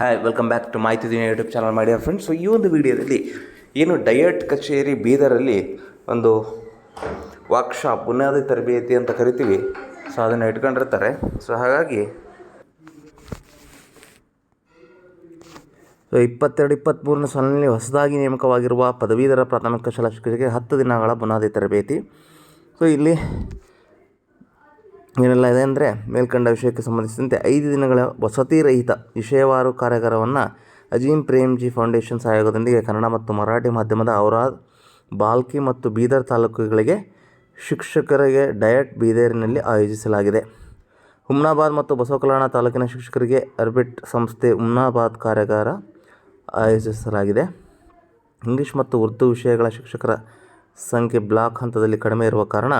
Hi welcome back to Mahiti Dina YouTube channel ಮಾಡಿ friends so ಈ ಒಂದು ವಿಡಿಯೋದಲ್ಲಿ ಏನು ಡಯಟ್ ಕಚೇರಿ ಬೀದರಲ್ಲಿ ಒಂದು ವರ್ಕ್ಶಾಪ್ ಬುನಾದಿ ತರಬೇತಿ ಅಂತ ಕರಿತೀವಿ. ಸೊ ಅದನ್ನು ಇಟ್ಕೊಂಡಿರ್ತಾರೆ. ಸೊ ಹಾಗಾಗಿ ಸೊ ಇಪ್ಪತ್ತೆರಡು ಇಪ್ಪತ್ತ್ಮೂರನೇ ಸಾಲಿನಲ್ಲಿ ಹೊಸದಾಗಿ ನೇಮಕವಾಗಿರುವ ಪದವೀಧರ ಪ್ರಾಥಮಿಕ ಶಾಲಾ ಶಿಕ್ಷಕರಿಗೆ ಹತ್ತು ದಿನಗಳ ಬುನಾದಿ ತರಬೇತಿ. ಸೊ ಇಲ್ಲಿ ಏನೆಲ್ಲ ಇದೆ ಅಂದರೆ ಮೇಲ್ಕಂಡ ವಿಷಯಕ್ಕೆ ಸಂಬಂಧಿಸಿದಂತೆ ಐದು ದಿನಗಳ ವಸತಿ ರಹಿತ ವಿಷಯವಾರು ಕಾರ್ಯಾಗಾರವನ್ನು ಅಜೀಂ ಪ್ರೇಮ್ಜಿ ಫೌಂಡೇಶನ್ ಸಹಯೋಗದೊಂದಿಗೆ ಕನ್ನಡ ಮತ್ತು ಮರಾಠಿ ಮಾಧ್ಯಮದ ಔರಾದ್, ಬಾಲ್ಕಿ ಮತ್ತು ಬೀದರ್ ತಾಲೂಕುಗಳಿಗೆ ಶಿಕ್ಷಕರಿಗೆ ಡಯಟ್ ಬೀದರಿನಲ್ಲಿ ಆಯೋಜಿಸಲಾಗಿದೆ. ಹುಮ್ನಾಬಾದ್ ಮತ್ತು ಬಸವಕಲ್ಯಾಣ ತಾಲೂಕಿನ ಶಿಕ್ಷಕರಿಗೆ ಅರ್ಬಿಟ್ ಸಂಸ್ಥೆ ಹುಮ್ನಾಬಾದ್ ಕಾರ್ಯಾಗಾರ ಆಯೋಜಿಸಲಾಗಿದೆ. ಇಂಗ್ಲೀಷ್ ಮತ್ತು ಉರ್ದು ವಿಷಯಗಳ ಶಿಕ್ಷಕರ ಸಂಖ್ಯೆ ಬ್ಲಾಕ್ ಹಂತದಲ್ಲಿ ಕಡಿಮೆ ಇರುವ ಕಾರಣ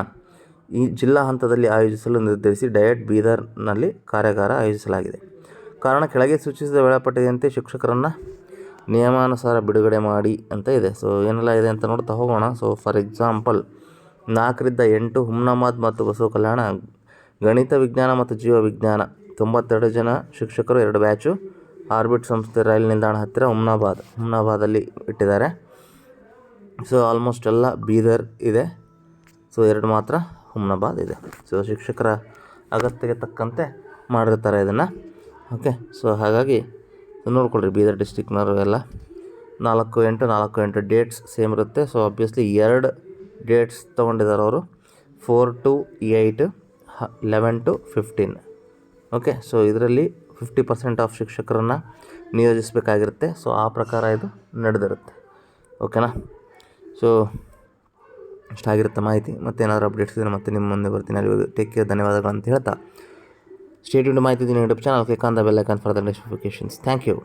ಈ ಜಿಲ್ಲಾ ಹಂತದಲ್ಲಿ ಆಯೋಜಿಸಲು ನಿರ್ಧರಿಸಿ ಡಯಟ್ ಬೀದರ್ನಲ್ಲಿ ಕಾರ್ಯಾಗಾರ ಆಯೋಜಿಸಲಾಗಿದೆ. ಕಾರಣ ಕೆಳಗೆ ಸೂಚಿಸಿದ ವೇಳಾಪಟ್ಟಿಯಂತೆ ಶಿಕ್ಷಕರನ್ನು ನಿಯಮಾನುಸಾರ ಬಿಡುಗಡೆ ಮಾಡಿ ಅಂತ ಇದೆ. ಸೊ ಏನೆಲ್ಲ ಇದೆ ಅಂತ ನೋಡ್ತಾ ಹೋಗೋಣ. ಸೊ ಫಾರ್ ಎಕ್ಸಾಂಪಲ್ ನಾಲ್ಕರಿಂದ ಎಂಟು ಹುಮ್ನಾಬಾದ್ ಮತ್ತು ಬಸವ ಕಲ್ಯಾಣ, ಗಣಿತ ವಿಜ್ಞಾನ ಮತ್ತು ಜೀವ ವಿಜ್ಞಾನ. ತೊಂಬತ್ತೆರಡು ಜನ ಶಿಕ್ಷಕರು, ಎರಡು ಬ್ಯಾಚು. ಆರ್ಬಿಟ್ ಸಂಸ್ಥೆ ರೈಲ್ ನಿಲ್ದಾಣ ಹತ್ತಿರ ಹುಮ್ನಾಬಾದ್, ಹುಮ್ನಾಬಾದಲ್ಲಿ ಇಟ್ಟಿದ್ದಾರೆ. ಸೊ ಆಲ್ಮೋಸ್ಟ್ ಎಲ್ಲ ಬೀದರ್ ಇದೆ. ಸೊ ಎರಡು ಮಾತ್ರ ಹುಮ್ನಾಬಾದ್ ಇದೆ. ಸೊ ಶಿಕ್ಷಕರ ಅಗತ್ಯಕ್ಕೆ ತಕ್ಕಂತೆ ಮಾಡಿರ್ತಾರೆ ಇದನ್ನು. ಓಕೆ ಸೊ ಹಾಗಾಗಿ ನೋಡ್ಕೊಳ್ರಿ ಬೀದರ್ ಡಿಸ್ಟಿಕ್ನವರು ಎಲ್ಲ. ನಾಲ್ಕು ಎಂಟು ನಾಲ್ಕು ಎಂಟು ಡೇಟ್ಸ್ ಸೇಮ್ ಇರುತ್ತೆ. ಸೊ ಆಬ್ವಿಯಸ್ಲಿ ಎರಡು ಡೇಟ್ಸ್ ತೊಗೊಂಡಿದ್ದಾರೆ ಅವರು. Four to eight eleven to fifteen okay so ಇದರಲ್ಲಿ ಫಿಫ್ಟಿ ಪರ್ಸೆಂಟ್ ಆಫ್ ಶಿಕ್ಷಕರನ್ನು ನಿಯೋಜಿಸಬೇಕಾಗಿರುತ್ತೆ. ಸೊ ಆ ಪ್ರಕಾರ ಇದು ನಡೆದಿರುತ್ತೆ. ಓಕೆನಾ ಸೊ ಇಷ್ಟಾಗಿರುತ್ತೆ ಮಾಹಿತಿ, ಮತ್ತೇನಾದರೂ ಅಪ್ಡೇಟ್ಸ್ ಇದ್ದರೆ ಮತ್ತೆ ನಿಮ್ಮ ಮುಂದೆ ಬರ್ತೀನಿ. ಅಲ್ಲಿ ಟೇಕ್ ಕೇರ್ ಧನ್ಯವಾದಗಳು ಅಂತ ಹೇಳ್ತಾ. State Mahiti YouTube channel click on the bell icon for the notifications thank you